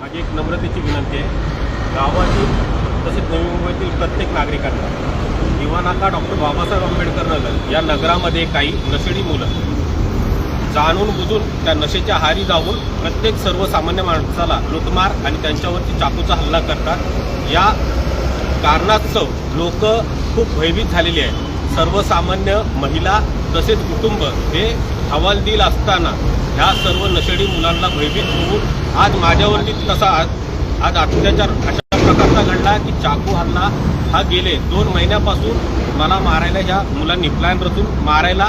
माझी एक नम्रतेची विनंती आहे. गावातील तसेच नवी मुंबईतील प्रत्येक नागरिकांना दिवानाका डॉक्टर बाबासाहेब आंबेडकर नगर या नगरामध्ये काही नशेडी मुलं जाणून बुजून त्या नशेच्या हारी जाऊन प्रत्येक सर्वसामान्य माणसाला लुटमार आणि त्यांच्यावरती चाकूचा हल्ला करतात. या कारणास्तव लोक खूप भयभीत झालेली आहेत. सर्वसामान्य महिला तसेच कुटुंब हे हवालदिल असताना ह्या सर्व नशेडी मुलांना भयभीत होऊन आज माझ्यावरती तसा आज आज अत्याचार अशा प्रकारचा घडला की चाकू हल्ला हा गेले दोन महिन्यापासून मला मारायला ह्या मुलांनी प्लॅन रचून मारायला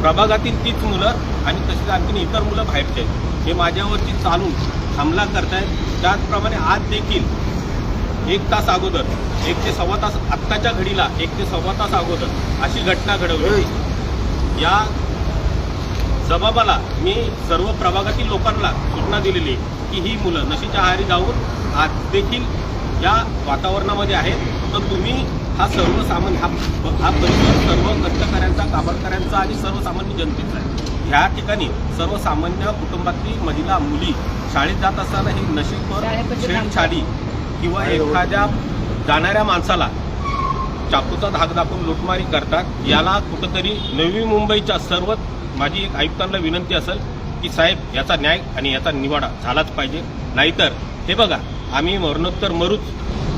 प्रभागातील तीच मुलं आणि तसेच आणखीन इतर मुलं बाहेरचे आहेत. हे माझ्यावरती चालून हमला करतायत. त्याचप्रमाणे आज देखील एक तास अगोदर एक ते सव्वा तास आत्ताच्या घडीला एक ते सव्वा तास अगोदर अशी घटना घडवली. या जबाबाला मी सर्व प्रभागातील लोकांना सूचना दिलेली आहे की ही मुलं नशेच्या आहारी जाऊन आज देखील या वातावरणामध्ये आहेत. तर तुम्ही हा सर्वसामान्य हा हा परिसर सर्व कष्टकऱ्यांचा कामगारांचा आणि सर्वसामान्य जनतेचा आहे. ह्या ठिकाणी सर्वसामान्य कुटुंबातली महिला मुली शाळेत जात असताना ही नशेखोर छेडछाडी किंवा एखाद्या जाणाऱ्या माणसाला चाकूचा धाक दाखवून लुटमारी करतात याला कुठंतरी नवी मुंबईच्या सर्व माझी एक आयुक्तांना विनंती असेल की साहेब याचा न्याय आणि याचा निवाडा झालाच पाहिजे. नाहीतर हे बघा आम्ही मरणोत्तर मरूच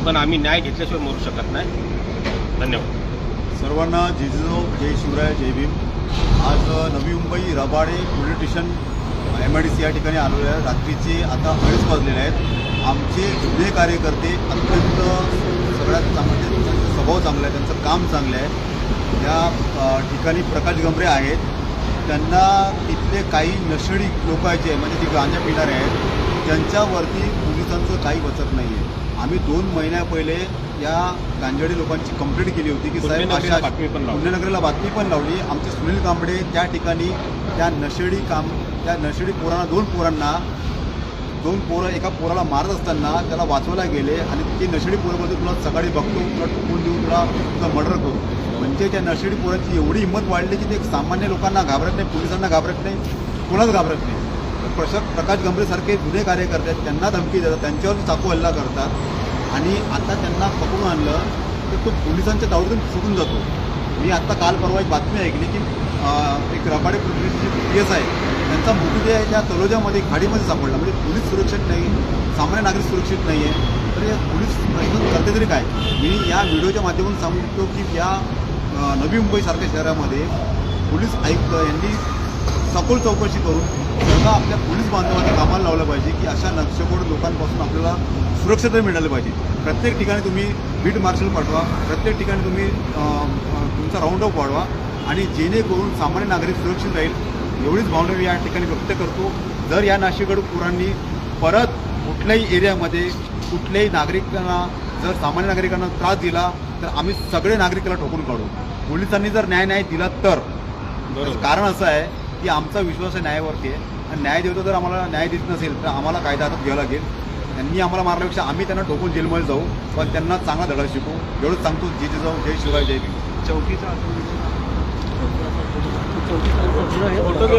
पण आम्ही न्याय घेतल्याशिवाय मरू शकत नाही. धन्यवाद. सर्वांना जिजो हो, जय शिवराय जय भीम. आज Navi Mumbai Rabade police station M I D C या ठिकाणी आलेलो आहे रात्रीचे आता अडीच वाजलेले आहेत. आमचे जुने कार्यकर्ते अत्यंत सगळ्यात चांगले त्यांचा स्वभाव चांगला आहे त्यांचं काम चांगलं आहे. या ठिकाणी प्रकाश गंभरे आहेत. त्यांना तिथले काही नशेडी लोक आहेत जे म्हणजे जे गांजा पिणारे आहेत त्यांच्यावरती पोलिसांचं काही वचक नाही आहे आम्ही दोन महिन्या पहिले या गांजाडी लोकांची कंप्लेंट केली होती की साहेब अशा. पुण्यनगरीला बातमी पण लावली आमचे सुनील कांबडे त्या ठिकाणी त्या नशेडी काम त्या नशेडी पोरांना दोन पोरांना दोन पोरं एका पोराला मारत असताना त्याला वाचवायला गेले आणि ती नशेडी पोरं बोलते तुला सकाळी बघतो तुला टोकून देऊन तुला तुझा मर्डर करू. म्हणजे त्या नशेडी पोराची एवढी हिंमत वाढली की ते सामान्य लोकांना घाबरत नाही पोलिसांना घाबरत नाही कोणाच घाबरत नाही. प्रश प्रकाश गंभीरसारखे जुने कार्यकर्ते आहेत त्यांना धमकी देतात त्यांच्यावर चाकू हल्ला करतात. आणि आता त्यांना पकडून आणलं तर तो पोलिसांच्या तावडीतून सुटून जातो. मी आत्ता काल परवा एक बातमी ऐकली की एक रबाडे पोलीसचे पी एस आहे. त्यांचा मृतदेह त्या तलोजामध्ये खाडीमध्ये सापडला. म्हणजे पोलीस सुरक्षित नाही सामान्य नागरिक सुरक्षित नाही आहे तर या पोलीस प्रशासन करते तरी काय? मी या व्हिडिओच्या माध्यमातून सांगू इच्छितो की या नवी मुंबईसारख्या शहरामध्ये पोलीस आयुक्त यांनी सखोल चौकशी करून सगळं आपल्या पोलीस बांधवांना कामाला लावलं पाहिजे की अशा नक्षकोड लोकांपासून आपल्याला सुरक्षितता मिळाली पाहिजे. प्रत्येक ठिकाणी तुम्ही बीट मार्शल पाठवा प्रत्येक ठिकाणी तुम्ही तुमचा राऊंड अप वाढवा आणि जेणेकरून सामान्य नागरिक सुरक्षित राहील. एवढीच भावना मी या ठिकाणी व्यक्त करतो. जर या नाशिकड पुरांनी परत कुठल्याही एरियामध्ये कुठल्याही नागरिकांना जर सामान्य नागरिकांना त्रास दिला तर आम्ही सगळे नागरिकाला ठोकून काढू. पोलिसांनी जर न्याय नाही दिला तर. कारण असं आहे की आमचा विश्वास आहे न्यायावरती आहे. आणि न्याय देवता जर आम्हाला न्याय देत नसेल तर आम्हाला कायदा हातात घ्यावा लागेल. त्यांनी आम्हाला मारल्यापेक्षा आम्ही त्यांना ठोकून जेलमध्ये जाऊ पण त्यांना चांगला धडा शिकू. एवढंच सांगतो जे जे जाऊ जय शिवाय जय भीम. चौकीचा फोटो घे?